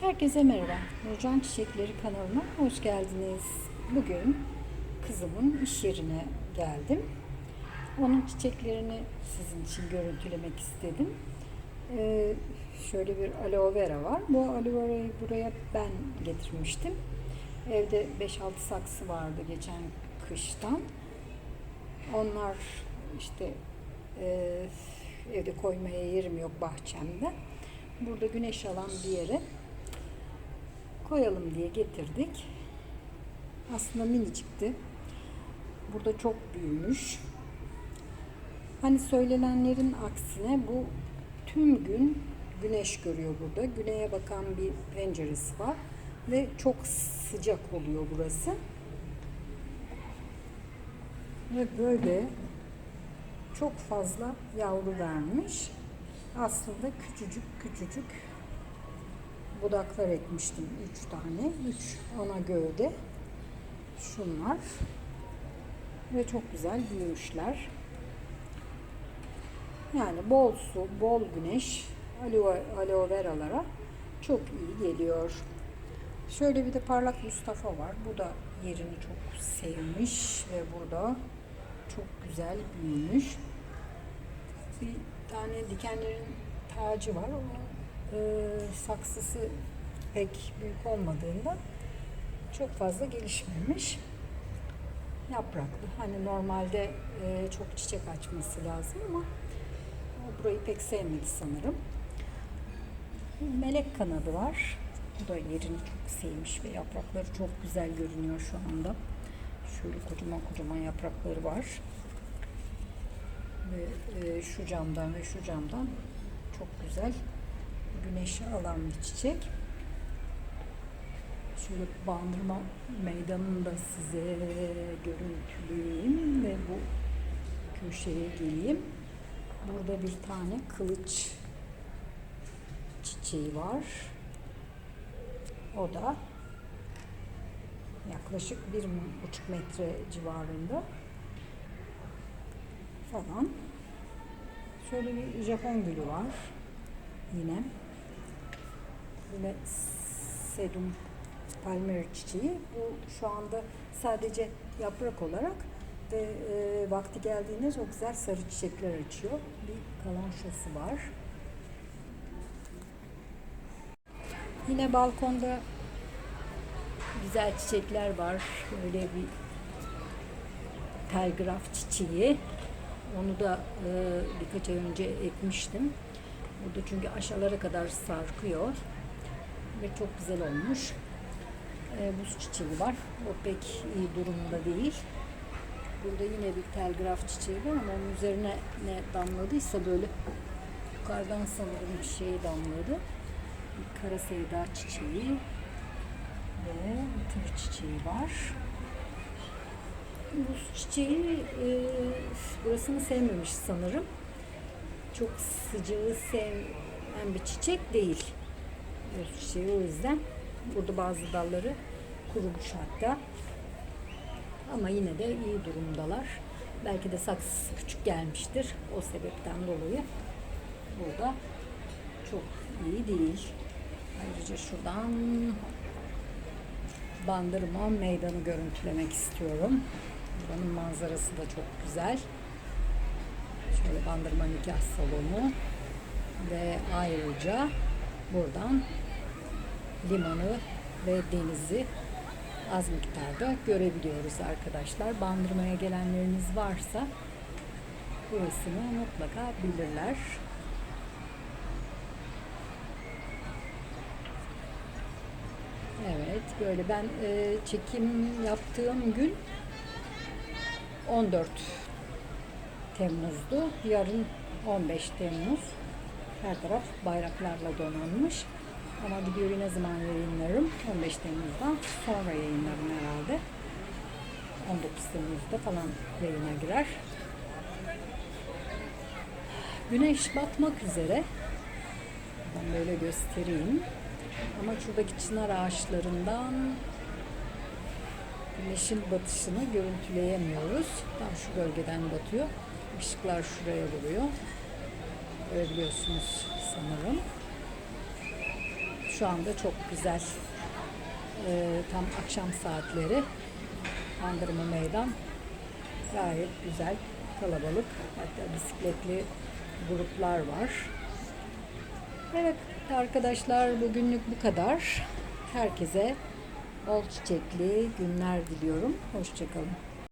Herkese merhaba. Nurcan Çiçekleri kanalıma hoş geldiniz. Bugün kızımın iş yerine geldim. Onun çiçeklerini sizin için görüntülemek istedim. Ee, şöyle bir aloe vera var. Bu aloe verayı buraya ben getirmiştim. Evde 5-6 saksı vardı geçen kıştan. Onlar işte e, evde koymaya yerim yok bahçemde. Burada güneş alan bir yere koyalım diye getirdik. Aslında minicikti. Burada çok büyümüş. Hani söylenenlerin aksine bu tüm gün güneş görüyor burada. Güneye bakan bir penceresi var ve çok sıcak oluyor burası. Ve böyle çok fazla yavru vermiş. Aslında küçücük küçücük budaklar ekmiştim. Üç tane. Üç ana gövde. Şunlar. Ve çok güzel büyümüşler. Yani bol su, bol güneş aloe, aloe veralara çok iyi geliyor. Şöyle bir de parlak Mustafa var. Bu da yerini çok sevmiş ve burada çok güzel büyümüş. Bir tane dikenlerin tacı var. Onun e, saksısı pek büyük olmadığında çok fazla gelişmemiş. Yapraklı. Hani normalde e, çok çiçek açması lazım ama o burayı pek sevmedi sanırım. Melek kanadı var. Bu da yerini çok sevmiş ve yaprakları çok güzel görünüyor şu anda. Şöyle kocaman kocaman yaprakları var. Ve e, şu camdan ve şu camdan çok güzel güneşi alan bir çiçek. Şöyle bandırma meydanını da size görüntüleyeyim ve bu köşeye geleyim. Burada bir tane kılıç çiçeği var. O da yaklaşık bir buçuk metre civarında falan. Şöyle bir Japon gülü var. Yine. Yine sedum palmer çiçeği. Bu şu anda sadece yaprak olarak ve e, vakti geldiğinde çok güzel sarı çiçekler açıyor. Bir kalançası var. Yine balkonda güzel çiçekler var. Böyle bir telgraf çiçeği. Onu da e, birkaç ay önce ekmiştim. Burada çünkü aşağılara kadar sarkıyor. Ve çok güzel olmuş. E, buz çiçeği var. O pek iyi durumda değil. Burada yine bir telgraf çiçeği var ama onun üzerine ne damladıysa böyle yukarıdan sanırım bir şey damladı. Bir kara sevda çiçeği ve tır çiçeği var. Buz çiçeği e, burasını sevmemiş sanırım. Çok sıcağı sevmeyen bir çiçek değil. Buz çiçeği o yüzden burada bazı dalları kurumuş hatta. Ama yine de iyi durumdalar. Belki de saksısı küçük gelmiştir. O sebepten dolayı burada çok iyi değil. Ayrıca şuradan Bandırma meydanı görüntülemek istiyorum. Buranın manzarası da çok güzel. Şöyle Bandırma nikah salonu ve ayrıca buradan limanı ve denizi az miktarda görebiliyoruz arkadaşlar. Bandırmaya gelenleriniz varsa burasını mutlaka bilirler. Evet böyle ben e, çekim yaptığım gün 14 Temmuz'du. Yarın 15 Temmuz. Her taraf bayraklarla donanmış. Ama videoyu ne zaman yayınlarım? 15 Temmuz'dan sonra yayınlarım herhalde. 19 Temmuz'da falan yayına girer. Güneş batmak üzere. Ben böyle göstereyim. Ama şuradaki çınar ağaçlarından güneşin batışını görüntüleyemiyoruz. Tam şu bölgeden batıyor. Işıklar şuraya vuruyor. Görebiliyorsunuz sanırım. Şu anda çok güzel. Ee, tam akşam saatleri. Bandırma meydan. Gayet güzel, kalabalık. Hatta bisikletli gruplar var. Evet arkadaşlar bugünlük bu kadar. Herkese bol çiçekli günler diliyorum. Hoşçakalın.